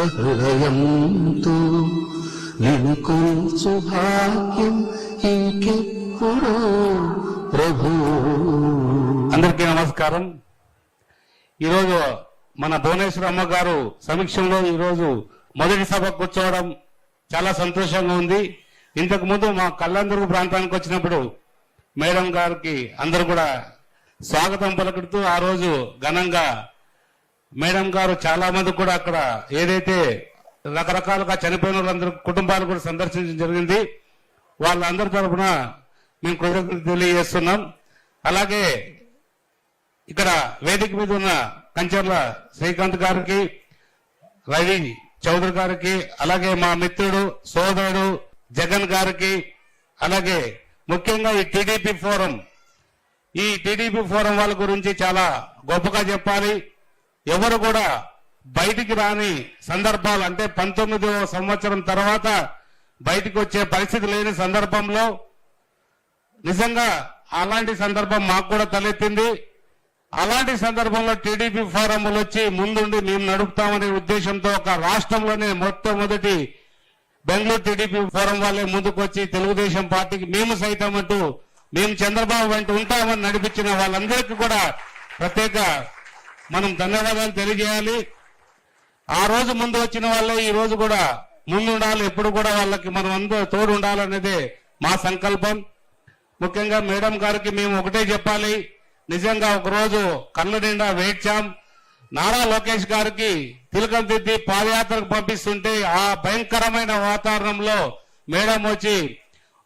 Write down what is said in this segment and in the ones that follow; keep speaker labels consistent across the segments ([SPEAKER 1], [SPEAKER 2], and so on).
[SPEAKER 1] హృదయంతో నిన్ను భాగ్యం ఇంకెప్పుడో ప్రభు.
[SPEAKER 2] అందరికీ నమస్కారం. ఈరోజు మన భువనేశ్వర అమ్మ గారు సమీక్షంలో ఈరోజు మొదటి సభ కూర్చోవడం చాలా సంతోషంగా ఉంది. ఇంతకు ముందు మా కల్లందుర్గు ప్రాంతానికి వచ్చినప్పుడు మేడం గారికి అందరు కూడా స్వాగతం పలుకుతూ ఆ రోజు ఘనంగా మేడం గారు చాలా మంది కూడా అక్కడ ఏదైతే రకరకాలుగా చనిపోయిన వాళ్ళందరూ కుటుంబాలు కూడా సందర్శించడం జరిగింది. వాళ్ళందరి తరఫున మేము కృతజ్ఞత తెలియజేస్తున్నాం. అలాగే ఇక్కడ వేదిక మీద ఉన్న కంచర్ల శ్రీకాంత్ గారికి రవి చౌదరి గారికి అలాగే మా మిత్రుడు సోదరుడు జగన్ గారికి అలాగే ముఖ్యంగా ఈ టీడీపీ ఫోరం. ఈ టీడీపీ ఫోరం వాళ్ళ గురించి చాలా గొప్పగా చెప్పాలి. ఎవరు కూడా బయటికి రాని సందర్భాలు అంటే పంతొమ్మిదవ సంవత్సరం తర్వాత బయటికి వచ్చే పరిస్థితి లేని సందర్భంలో నిజంగా అలాంటి సందర్భం మాకు కూడా తలెత్తింది. అలాంటి సందర్భంలో టీడీపీ ఫోరంలు వచ్చి ముందుండి మేము నడుపుతామనే ఉద్దేశంతో ఒక రాష్ట్రంలోనే మొట్టమొదటి బెంగళూరు టీడీపీ ఫోరం వాళ్ళే ముందుకు వచ్చి తెలుగుదేశం పార్టీకి మేము సైతం అంటూ మేము చంద్రబాబు వెంట ఉంటామని నడిపించిన వాళ్ళందరికీ కూడా ప్రత్యేక మనం ధన్యవాదాలు తెలియజేయాలి. ఆ రోజు ముందు వచ్చిన వాళ్ళే ఈ రోజు కూడా ముందుండాలి ఎప్పుడు కూడా వాళ్ళకి మనం అందరూ తోడు ఉండాలనేదే మా సంకల్పం. ముఖ్యంగా మేడం గారికి మేము ఒకటే చెప్పాలి నిజంగా ఒకరోజు కళ్ళ నిండా వేడ్చాం. నారా లోకేష్ గారికి తిలకం దిద్ది పాదయాత్రకు పంపిస్తుంటే ఆ భయంకరమైన వాతావరణంలో మేడం వచ్చి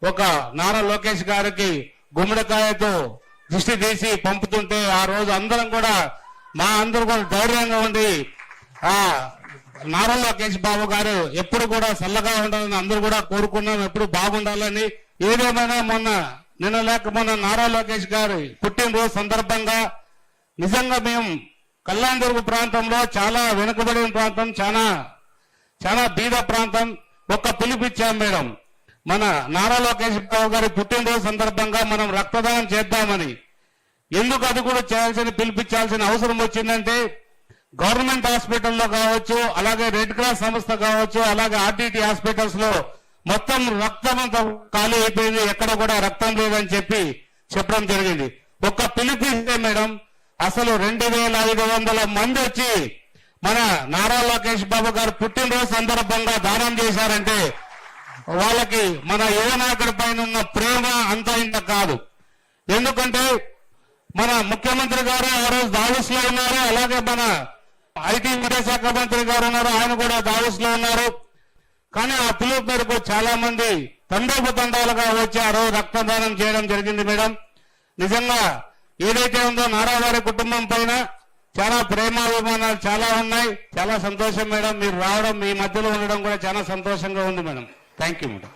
[SPEAKER 2] ఒక నారా లోకేష్ గారికి గుమ్మడికాయతో దృష్టి తీసి పంపుతుంటే ఆ రోజు అందరం కూడా మా అందరూ కూడా ధైర్యంగా ఉండి ఆ నారా లోకేష్ బాబు గారు ఎప్పుడు కూడా చల్లగా ఉండాలని అందరూ కూడా కోరుకున్నాం ఎప్పుడు బాగుండాలని. ఏదేమైనా మొన్న నిన్న లేక మొన్న నారా లోకేష్ గారు పుట్టినరోజు సందర్భంగా నిజంగా మేము కళ్యాణదుర్గ ప్రాంతంలో చాలా వెనుకబడిన ప్రాంతం చాలా చాలా బీద ప్రాంతం. ఒక్క పిలిపిచ్చాం మేడం. మన నారా లోకేష్ బాబు గారి పుట్టినరోజు సందర్భంగా మనం రక్తదానం చేద్దామని. ఎందుకు అది కూడా చేయాల్సిన పిలిపించాల్సిన అవసరం వచ్చిందంటే గవర్నమెంట్ హాస్పిటల్లో కావచ్చు అలాగే రెడ్ క్రాస్ సంస్థ కావచ్చు అలాగే ఆర్టీటీ హాస్పిటల్స్లో మొత్తం రక్తం అంతా ఖాళీ అయిపోయింది ఎక్కడ కూడా రక్తం లేదని చెప్పి చెప్పడం జరిగింది. ఒక్క పిలిపిస్తే మేడం అసలు రెండు వేల ఐదు వందల మంది వచ్చి మన నారా లోకేష్ బాబు గారు పుట్టినరోజు సందర్భంగా దానం చేశారంటే వాళ్ళకి మన యువ నాయకుడి పైన ఉన్న ప్రేమ అంత ఇంత కాదు. ఎందుకంటే మన ముఖ్యమంత్రి గారు ఆ రోజు దావోస్లో ఉన్నారు. అలాగే మన ఐటీ విద్యాశాఖ మంత్రి గారు ఉన్నారు. ఆయన కూడా దావోస్లో ఉన్నారు. కానీ ఆ పిలుపు మేరకు చాలా మంది తండోపు తండాలుగా వచ్చి ఆ రోజు రక్తదానం చేయడం జరిగింది మేడం. నిజంగా ఏదైతే ఉందో నారావారి కుటుంబం పైన చాలా ప్రేమాభిమానాలు చాలా ఉన్నాయి. చాలా సంతోషం మేడం. మీరు రావడం మీ మధ్యలో ఉండడం కూడా చాలా సంతోషంగా ఉంది మేడం. Thank you madam